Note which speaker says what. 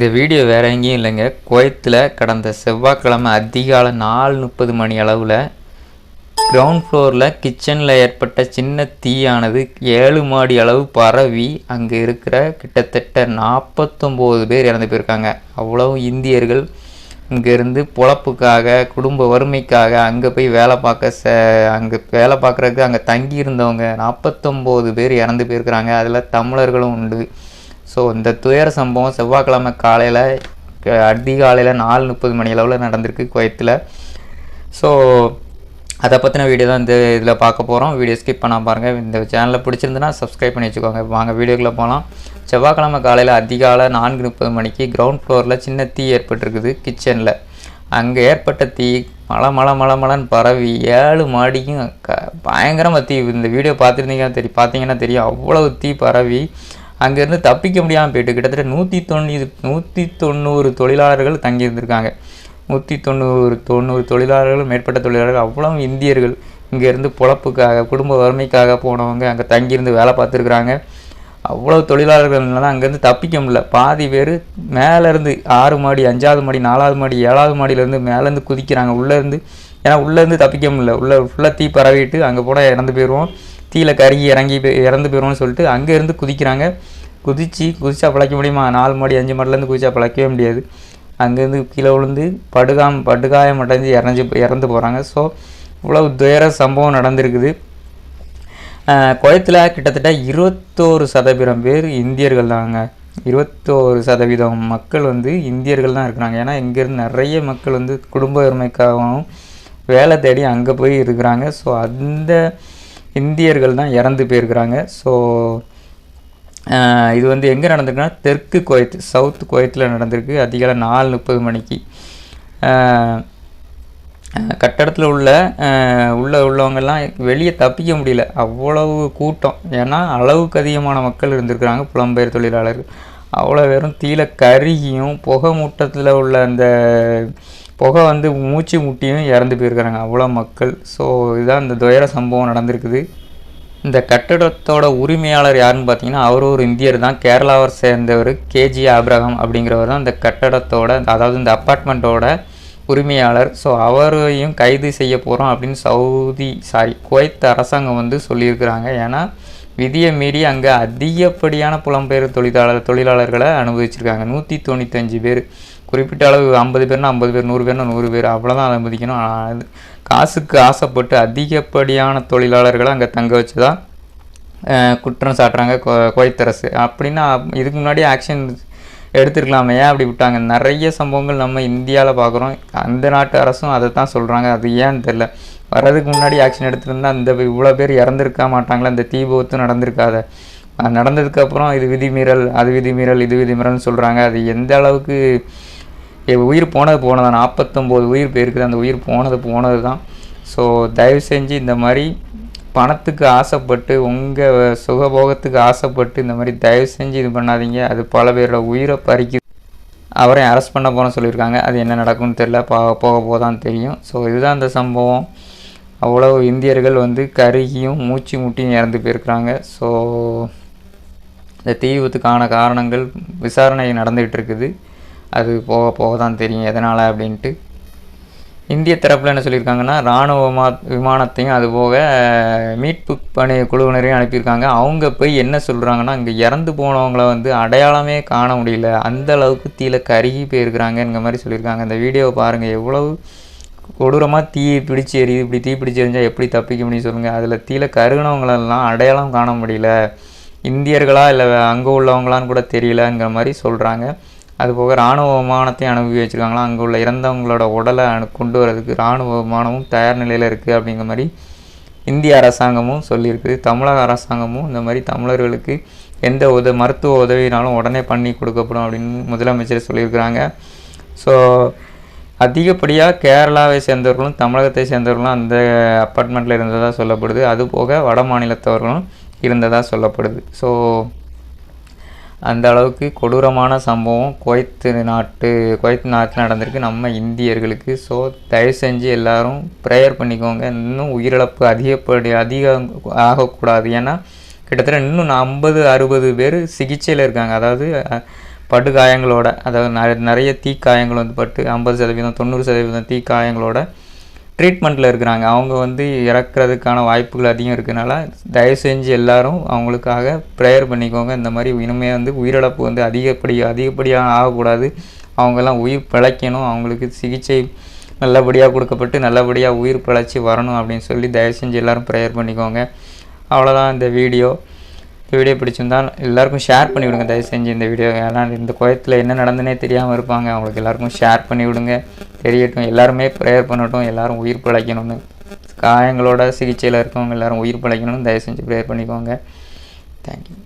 Speaker 1: இந்த வீடியோ வேற எங்கேயும் இல்லைங்க. குவைத்தில் கடந்த செவ்வாய்க்கிழமை அதிகாலை நாலு முப்பது மணி அளவில் கிரவுண்ட் ஃப்ளோரில் கிச்சனில் ஏற்பட்ட சின்ன தீயானது ஏழு மாடி அளவு பரவி அங்கே இருக்கிற கிட்டத்தட்ட நாற்பத்தொம்போது பேர் இறந்து போயிருக்காங்க. அவ்வளவு இந்தியர்கள் இங்கேருந்து பொழப்புக்காக குடும்ப வறுமைக்காக அங்கே போய் வேலை பார்க்க ச அங்கே வேலை பார்க்குறதுக்கு அங்கே தங்கி இருந்தவங்க நாற்பத்தொம்போது பேர் இறந்து போயிருக்கிறாங்க. அதில் தமிழர்களும் உண்டு. ஸோ இந்த துயர சம்பவம் செவ்வாய்க்கிழமை காலையில் அதிகாலையில் நாலு முப்பது மணி அளவில் நடந்திருக்கு குவைத்தில். ஸோ அதை பற்றின வீடியோ தான் இந்த இதில் பார்க்க போகிறோம் வீடியோ ஸ்கிப் பண்ணால் பாருங்கள் இந்த சேனலில் பிடிச்சிருந்துன்னா சப்ஸ்கிரைப் பண்ணி வச்சுக்கோங்க. வாங்க வீடியோக்குள்ளே போகலாம் செவ்வாய்க்கிழமை காலையில் அதிகாலை நான்கு முப்பது மணிக்கு கிரவுண்ட் ஃப்ளோரில் சின்ன தீ ஏற்பட்டிருக்குது கிச்சனில் அங்கே ஏற்பட்ட தீ மழை மழை மழை மழைன்னு பரவி ஏழு மாடிக்கும் க பயங்கரமாக தீ. இந்த வீடியோ பார்த்துருந்தீங்கன்னா தெரியும் பார்த்தீங்கன்னா தெரியும். அவ்வளவு தீ பரவி அங்கேருந்து தப்பிக்க முடியாமல் போயிட்டு கிட்டத்தட்ட நூற்றி தொண்ணூறு நூற்றி தொண்ணூறு தொழிலாளர்கள் தங்கி இருந்திருக்காங்க நூற்றி தொண்ணூறு தொண்ணூறு தொழிலாளர்கள் மேற்பட்ட தொழிலாளர்கள் அவ்வளோ இந்தியர்கள் இங்கேருந்து பொழப்புக்காக குடும்ப வறுமைக்காக போனவங்க அங்கே தங்கியிருந்து வேலை பார்த்துருக்குறாங்க. அவ்வளோ தொழிலாளர்கள்னால அங்கேருந்து தப்பிக்க முடியல. பாதி பேர் மேலேருந்து ஆறு மாடி அஞ்சாவது மாடி நாலாவது மாடி ஏழாவது மாடியிலேருந்து மேலேருந்து குதிக்கிறாங்க. உள்ளேருந்து ஏன்னா உள்ளேருந்து தப்பிக்க முடியல. உள்ளே ஃபுல்லாக தீ பரவிட்டு அங்கே போட இறந்து போயிடுவோம் தீயில் கருகி இறங்கி போய் இறந்து போயிடுவோம்னு சொல்லிட்டு அங்கேருந்து குதிக்கிறாங்க. குதித்து குதிச்சா பிழைக்க முடியுமா? நாலு மாடி அஞ்சு மாடிலேருந்து குதிச்சா பிழைக்கவே முடியாது. அங்கேருந்து கீழே விழுந்து படுகாம் படுகாயம் அடைஞ்சு இறஞ்சி இறந்து போகிறாங்க ஸோ இவ்வளோ துயர சம்பவம் நடந்திருக்குது. குளத்தில் கிட்டத்தட்ட இருபத்தோரு சதவீதம் பேர் இந்தியர்கள் தாங்க இருபத்தோரு சதவீதம் மக்கள் வந்து இந்தியர்கள் தான் இருக்கிறாங்க. ஏன்னா இங்கேருந்து நிறைய மக்கள் வந்து குடும்ப உரிமைக்காகவும் வேலை தேடி அங்கே போய் இருக்கிறாங்க. ஸோ அந்த இந்தியர்கள் தான் இறந்து போயிருக்கிறாங்க. ஸோ இது வந்து எங்கே நடந்திருக்குன்னா தெற்கு குவைத் சவுத் குவைத்தில் நடந்திருக்கு. அதிகாலை நாலு முப்பது மணிக்கு. கட்டடத்தில் உள்ள உள்ள உள்ளவங்கெல்லாம் வெளியே தப்பிக்க முடியல. அவ்வளவு கூட்டம். ஏன்னா அளவுக்கு அதிகமான மக்கள் இருந்திருக்கிறாங்க புலம்பெயர் தொழிலாளர்கள். அவ்வளோ வெறும் தீல கருகியும் புகை மூட்டத்தில் உள்ள அந்த புகை வந்து மூச்சு முட்டியும் இறந்து போயிருக்கிறாங்க. அவ்வளோ மக்கள். ஸோ இதுதான் இந்த துயர சம்பவம் நடந்திருக்குது. இந்த கட்டடத்தோட உரிமையாளர் யாருன்னு பார்த்தீங்கன்னா அவர் ஒரு இந்தியர் தான். கேரளாவை சேர்ந்தவர் கேஜி ஆப்ரஹாம் அப்படிங்கிறவர் தான் இந்த கட்டடத்தோட அதாவது இந்த அப்பார்ட்மெண்ட்டோட உரிமையாளர். ஸோ அவரையும் கைது செய்ய போகிறோம் அப்படின்னு சவுதி சாரி குவைத் அரசாங்கம் வந்து சொல்லியிருக்கிறாங்க. ஏன்னா விதியை மீறி அங்கே அதிகப்படியான புலம்பெயர் தொழிலாளர் தொழிலாளர்களை அனுமதிச்சிருக்காங்க. நூற்றி தொண்ணூத்தஞ்சு பேர். குறிப்பிட்ட அளவு ஐம்பது பேர்னா ஐம்பது பேர் நூறு பேர்னா நூறு பேர். அவ்வளோதான் அனுமதிக்கணும் காசுக்கு ஆசைப்பட்டு அதிகப்படியான தொழிலாளர்களை அங்கே தங்க வச்சு தான் குற்றம் சாட்டுறாங்க. குவைத்தரசு அப்படின்னா இதுக்கு முன்னாடி ஆக்ஷன் எடுத்துருக்கலாமே ஏன் அப்படி விட்டாங்க. நிறைய சம்பவங்கள் நம்ம இந்தியாவில் பார்க்குறோம். அந்த நாட்டு அரசும் அதை தான் சொல்கிறாங்க அது ஏன்னு தெரில வர்றதுக்கு முன்னாடி ஆக்ஷன் எடுத்துருந்தா அந்த இவ்வளோ பேர் இறந்துருக்க மாட்டாங்களா? இந்த தீபத்து நடந்திருக்காத. நடந்ததுக்கப்புறம் இது விதிமீறல் அது விதிமீறல் இது விதிமீறல்னு சொல்கிறாங்க அது எந்த அளவுக்கு உயிர் போனது போனதான் நாற்பத்தொம்போது உயிர் போயிருக்குது. அந்த உயிர் போனது போனது தான் ஸோ தயவு செஞ்சு இந்த மாதிரி பணத்துக்கு ஆசைப்பட்டு உங்கள் சுகபோகத்துக்கு ஆசைப்பட்டு இந்த மாதிரி தயவு செஞ்சு இது பண்ணாதீங்க. அது பல பேரோட உயிரை பறிக்கு அவரையும் அரெஸ்ட் பண்ண போகிறோன்னு சொல்லியிருக்காங்க. அது என்ன நடக்கும்னு தெரில பா போக போதான் தெரியும். ஸோ இதுதான் அந்த சம்பவம். அவ்வளோ இந்தியர்கள் வந்து கருகியும் மூச்சு முட்டியும் இறந்து போயிருக்கிறாங்க. ஸோ இந்த தீ விபத்துக்கான காரணங்கள் விசாரணை நடந்துகிட்டு இருக்குது. அது போக போக தான் தெரியும். எதனால் அப்படின்ட்டு. இந்திய தரப்பில் என்ன சொல்லியிருக்காங்கன்னா இராணுவ விமானத்தையும் அதுபோக மீட்பு பணி குழுவினரையும் அனுப்பியிருக்காங்க. அவங்க போய் என்ன சொல்கிறாங்கன்னா இங்கே இறந்து போனவங்கள வந்து அடையாளமே காண முடியல. அந்த அளவுக்கு தீல கருகி போயிருக்கிறாங்கங்கிற மாதிரி சொல்லியிருக்காங்க. இந்த வீடியோவை பாருங்கள் எவ்வளவு கொடூரமாக தீயை பிடிச்சி எரியுது. இப்படி தீ பிடிச்சி எரிஞ்சால் எப்படி தப்பிக்க முடியும் சொல்லுங்கள் அதில் தீல கருகினவங்களெல்லாம் அடையாளம் காண முடியல. இந்தியர்களா இல்லை அங்கே உள்ளவங்களான்னு கூட தெரியலங்கிற மாதிரி சொல்கிறாங்க அதுபோக இராணுவ விமானத்தையும் அனுப்பி வச்சுருக்காங்களா? அங்கே உள்ள இறந்தவங்களோட உடலை அனு கொண்டு வரதுக்கு இராணுவ விமானமும் தயார் நிலையில் இருக்குது அப்படிங்கிற மாதிரி இந்திய அரசாங்கமும் சொல்லியிருக்குது தமிழக அரசாங்கமும் இந்த மாதிரி தமிழர்களுக்கு எந்த உத மருத்துவ உதவினாலும் உடனே பண்ணி கொடுக்கப்படும் அப்படின்னு முதலமைச்சர் சொல்லியிருக்கிறாங்க. ஸோ அதிகப்படியாக கேரளாவை சேர்ந்தவர்களும் தமிழகத்தை சேர்ந்தவர்களும் அந்த அப்பார்ட்மெண்ட்டில் இருந்ததாக சொல்லப்படுது. அதுபோக வட மாநிலத்தவர்களும் இருந்ததாக சொல்லப்படுது. ஸோ அந்த அளவுக்கு கொடூரமான சம்பவம் குவைத்து நாட்டு குவைத்து நாட்டில் நடந்திருக்கு. நம்ம இந்தியர்களுக்கு. ஸோ தயவு செஞ்சு எல்லோரும் ப்ரேயர் பண்ணிக்கோங்க. இன்னும் உயிரிழப்பு அதிகப்படி அதிகம் ஆகக்கூடாது. ஏன்னா கிட்டத்தட்ட இன்னும் ஐம்பது அறுபது பேர் சிகிச்சையில் இருக்காங்க. அதாவது படுகாயங்களோட அதாவது நிறைய தீக்காயங்கள் வந்து பட்டு ஐம்பது சதவீதம் தொண்ணூறு சதவீதம் தீக்காயங்களோட ட்ரீட்மெண்ட்டில் இருக்கிறாங்க. அவங்க வந்து இறக்குறதுக்கான வாய்ப்புகள் அதிகம் இருக்கிறனால தயவு செஞ்சு எல்லோரும் அவங்களுக்காக ப்ரேயர் பண்ணிக்கோங்க. இந்த மாதிரி இனிமேல் வந்து உயிரிழப்பு வந்து அதிகப்படி அதிகப்படியாக ஆகக்கூடாது. அவங்கெல்லாம் உயிர் பிழைக்கணும். அவங்களுக்கு சிகிச்சை நல்லபடியாக கொடுக்கப்பட்டு நல்லபடியாக உயிர் பிழைச்சி வரணும் அப்படின்னு சொல்லி தயவு செஞ்சு எல்லோரும் ப்ரேயர் பண்ணிக்கோங்க. அவ்வளோதான் இந்த வீடியோ இந்த வீடியோ பிடிச்சிருந்தால் எல்லாருக்கும் ஷேர் பண்ணி விடுங்க தயவு செஞ்சு இந்த வீடியோ ஏன்னா இந்த கோயத்தில் என்ன நடந்துனே தெரியாமல் இருப்பாங்க. அவங்களுக்கு எல்லாருக்கும் ஷேர் பண்ணி விடுங்க தெரியட்டும். எல்லாருமே ப்ரேயர் பண்ணட்டும். எல்லாரும் உயிர் பிழைக்கணும்னு. காயங்களோட சிகிச்சையில் இருக்கவங்க எல்லாரும் உயிர் பிழைக்கணும்னு தயவு செஞ்சு ப்ரேயர் பண்ணிக்கோங்க தேங்க்யூ